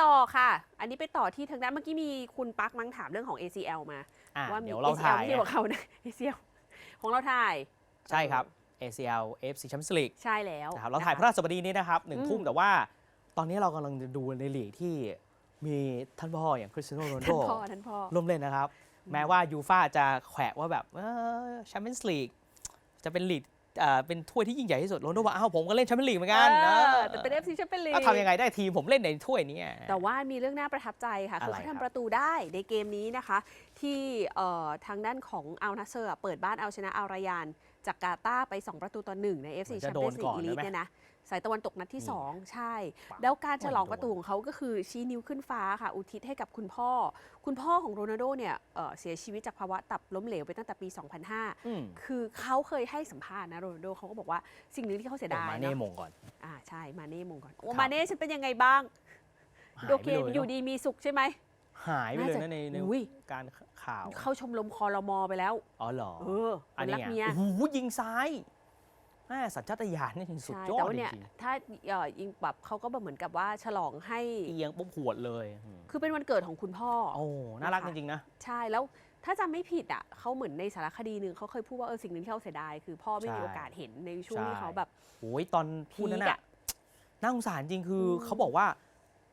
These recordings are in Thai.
ต่อค่ะ อันนี้ไปต่อที่ทางด้านเมื่อกี้มีคุณปักมั้งถามเรื่องของ ACL มา อะว่ามี เดี๋ยวเรา ACL ถ่าย ไม่ใช่ของเขานะ ACL ของเราถ่ายใช่ครับ ACL AFC Champions League ใช่แล้วนะครับเราถ่ายพนะระคะราชบดีนี้นะครับหนึ่งอืม ทุ่มแต่ว่าตอนนี้เรากำลังจะดูในลีกที่มีท่านพ่ออย่างคริสเตียโนโรนัลโดท่านพ่อท่านพ่อ ร่วมเล่นนะครับ แม้ว่ายูฟาจะแขวะว่าแบบแชมเปี้ยนส์ลีกจะเป็นลีก เอ่อเป็นถ้วยที่ยิ่งใหญ่ที่สุดโรนัลโดบอกอ้าวผมก็เล่นแชมเปี้ยนลีกเหมือนกันเออเออแต่เป็น FC แชมเปี้ยนลีกก็ทำยังไงได้ทีมผมเล่นในถ้วยนี้แต่ว่ามีเรื่องน่าประทับใจค่ะคืออะไรเขาครับทำประตูได้ในเกมนี้นะคะที่เอ่อทางด้านของอัลนาเซอร์เปิดบ้านเอาชนะอัลรายาน จากกาตาร์ไป 2 ประตูต่อหนึ่งใน FC เหมือนแชจะมเปี้ยนส์ลีโดนก่กอนอีลิทใช่ไหมเนี่ยนะสายตะวันตกนัดที่นี่2ใช่ปังแล้วการฉลองไม่โดนประตูของเขาก็คือชี้นิ้วขึ้นฟ้าค่ะ อุทิศให้กับคุณพ่อ คุณพ่อของโรนัลโดเนี่ยเอ่อเสียชีวิตจากภาวะตับล้มเหลวไปตั้งแต่ปี 2005อืมคือเขาเคยให้สัมภาษณ์นะโรนัลโดเขาก็บอกว่าสิ่งหนึ่งที่เขาเสียดายมาเน่เนาะมงก่อนอ่าใช่มาเน่มงก่อนโอ้ครับมาเน่ฉันเป็นยังไงบ้างหายโอไปเคเลยอยู่เนอะดีมีสุขใช่ไหม หายไปเลยน่านะจะในในอุ้ย การข่าว เข้าชมรมคอรมอไปแล้ว อ๋อเหรอเออคอันนนี้รักไงเมีย โอ้โหยิงซ้ายแม่สัญชาตญาณนี่สุดใช่ยอแต่ดว่าจเนี่ยริงถ้าเอ่อยิงแบบเขาก็แบบเหมือนกับว่าฉลองให้ๆเอียงปุ๊บหวดเลยอืมคือเป็นวันเกิดของคุณพ่อ โอ้น่ารักนะคะจริงๆนะ ใช่แล้วถ้าจำไม่ผิดอะเขาเหมือนในสารคดีหนึ่งเขาเคยพูดว่าเออสิ่งหนึ่งที่เขาเสียดายคือพ่อไม่มีใช่ โอกาสเห็นในช่วงที่ใช่เขาแบบ โอ้ยตอนพูดนั้นพีคน่ะอะน่าสงสารจริงคืออมเขาบอกว่า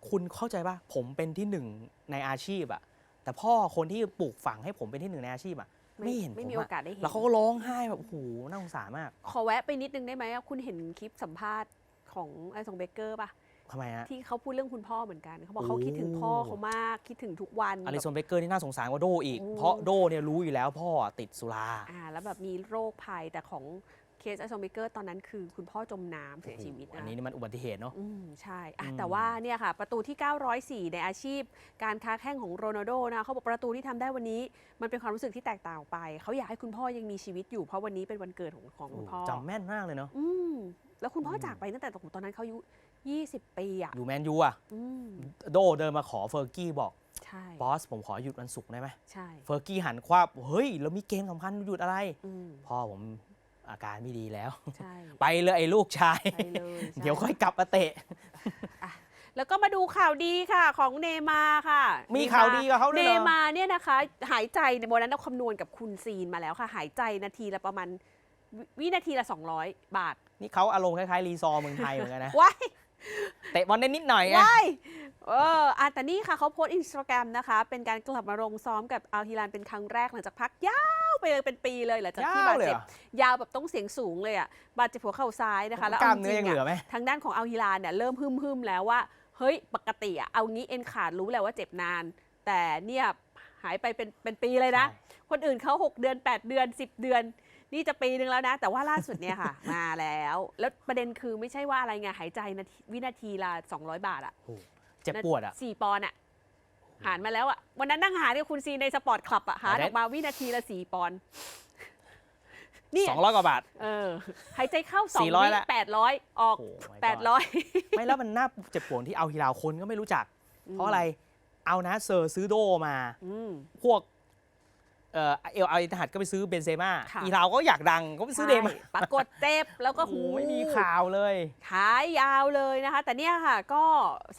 คุณเข้าใจป่ะผมเป็นที่หนึ่งในอาชีพอะแต่พ่อคนที่ปลูกฝังให้ผมเป็นที่หนึ่งในอาชีพอะไม่เห็นไม่ผมมีอะโอกาสได้เห็นแล้วเขาก็ร้องไห้แบบโอ้โหน่าสงสารมาก ขอแวะไปนิดนึงได้ไหมอะคุณเห็นคลิปสัมภาษณ์ของไอซองเบเกอร์ป่ะทำไมฮะที่เขาพูดเรื่องคุณพ่อเหมือนกันเขาบอกโอ้เขาคิดถึงพ่อเขามากคิดถึงทุกวันอลิแบบซอนเบเกอร์นี่น่าสงสารกว่าโดอีกโอ้เพราะโดเนี่ยรู้อยู่แล้วพ่อติดสุราอ่าแล้วแบบมีโรคภัยแต่ของ เคสไอซอมเบเกอร์ตอนนั้นคือคุณพ่อจมน้ำเสียชีวิตโอ้โหอันะนนี้นี่มันอุบัติเหตุเนาะอืมใช่อะอืมแต่ว่าเนี่ยค่ะ ประตูที่ 904 ในอาชีพ การค้าแข้งของโรนัลโดนะเขาบอกประตูที่ทำได้วันนี้ มันเป็นความรู้สึกที่แตกต่างออกไป เขาอยากให้คุณพ่อยังมีชีวิตอยู่เพราะวันนี้เป็นวันเกิดของของคุณพ่อจำแม่นมากเลยเนาะอืมแล้วคุณพ่ออมจากไปตั้งแต่ตอนนั้นเขาอายุ20 ปีอะอยู่แมนยูอะอืมโดเดินมาขอเฟอร์กี้บอกใช่บอสผมขอหยุดวันศุกร์ได้ไหมใช่เฟอร์กี้หันควับเฮ้ยแล้วมีเกมสำคัญหยุดอะไรอืมพ่อผม อาการไม่ดีแล้ว ใช่ ไปเลยไอ้ลูกชาย ไปเลยใช่ เดี๋ยวค่อยกลับมาเตะ แล้วก็มาดูข่าวดีค่ะของเนย์มาร์ค่ะมีข่าวดีกับเขาด้เนวยเหรอย์มาร์เนี่ยนะคะ หายใจในวันนั้นเราคำนวณกับคุณซีนมาแล้วค่ะ หายใจนาทีละประมาณววินาทีละ 200 บาทนี่เขาอารมณ์คล้ายๆ รีซอร์เมืองไทยเหมือนกันนะ ว้าย เตะบอลได้นิดหน่อยไง ว้ายเอออะแต่นี่ค่ะเขาโพสต์อินสตาแกรมนะคะ เป็นการกลับมาลงซ้อมกับอัลฮิลานเป็นครั้งแรกหลังจากพักยาว ไปเลยเป็นปีเลยหลังจากที่ยาวบาดเลยเจ็เหบรอยาวแบบต้องเสียงสูงเลยอะบาดเจ็บหัวเข่าซ้ายนะคะ แล้วกล้ามจเนื้อริยังๆเหลือะอไหม ทางด้านของอัลฮิลานเนี่ยเริ่มฮึมฮึมๆแล้วว่า เฮ้ยปกติอะเอางี้เอ็นขาดรู้แหละว่าเจ็บนาน แต่เนี่ยหายไปเป็นเป็นปีเลยนะ คนอื่นเขา6 เดือน 8 เดือน 10 เดือน นี่จะปีหนึ่งแล้วนะ แต่ว่าล่าสุดเนี่ยค่ะ มาแล้ว แล้วประเด็นคือไม่ใช่ว่าอะไรไงหายใจนาทีวินาทีละ200 บาทอะโอ้โหเจ็บปวดอะ สี่ปอนด์อะ หารมาแล้วอะวันนั้นนั่งหารกับคุณซีในสปอร์ตคลับอะหารได้ออกมาวินาทีละสี่ปอนด์เนี่ยสองร้อยกว่าบาท เออหายใจเข้าสอง400วิละแปดร้อยออกโอ้ my god แปดร้อยไม่แล้วมันน่าเจ็บปวดที่เอาฮิลาวคนก็ไม่รู้จัก เพราะอะไรเอานะเซอร์ซื้อโดมาอืมพวก เอ่อเอลอาริทหัดก็ไปซื้อเบนเซม่าค่ะ อีลาวก็อยากดังก็ไปซื้อเดมาใช่ปรากฏเจ็บแล้วก็โอ้โหหูไม่มีข่าวเลย ขายยาวเลยนะคะ แต่เนี่ยค่ะก็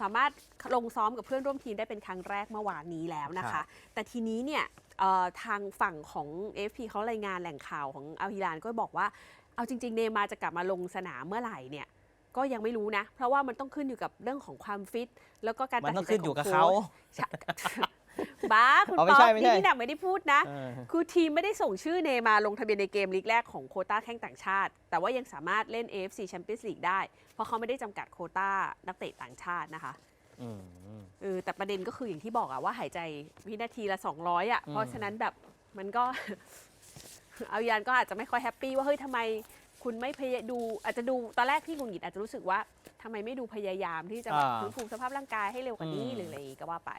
สามารถลงซ้อมกับเพื่อนร่วมทีมได้เป็นครั้งแรกเมื่อวานนี้แล้วนะครัคะ บ แต่ทีนี้เนี่ยเอ่อทางฝั่งของ AFP เขารายงานแหล่งข่าวของอัลฮิลานก็บอกว่า เอาจริง ๆ เนย์มาร์จะกลับมาลงสนามเมื่อไหร่เนี่ยก็ยังไม่รู้นะ เพราะว่ามันต้องขึ้นอยู่กับเรื่องของความฟิต แล้วก็การมันตัดต้อสิงนใจขึ้นอยู่กับขงเขา โค้ช บ้าคุณอ๋อไม่ป๊อใช่ปไม่ใช่ นี่นี่หนักไม่ได้พูดนะ เออ คือทีมไม่ได้ส่งชื่อเนย์มาร์ลงทะเบียนในเกมลีกแรกของโควต้าแข้งต่างชาติ แต่ว่ายังสามารถเล่น AFC Champions League ได้ เพราะเขาไม่ได้จำกัดโควต้านักเตะต่างชาตินะคะอืม เออแต่ประเด็นก็คืออย่างที่บอกอะว่าหายใจวินาทีละ 200อะอืมเพราะฉะนั้นแบบมันก็ เอายานก็อาจจะไม่ค่อยแฮปปี้ว่าเฮ้ยทำไมคุณไม่พยายดู อาจจะดูตอนแรกที่หงุดหงิดอาจจะรู้สึกว่าทำไมไม่ดูพยายามที่จะแบบฟื้นฟูสภาพร่างกายให้เร็วกว่านี้หรืออะไรอย่างงี้ก็ว่าไป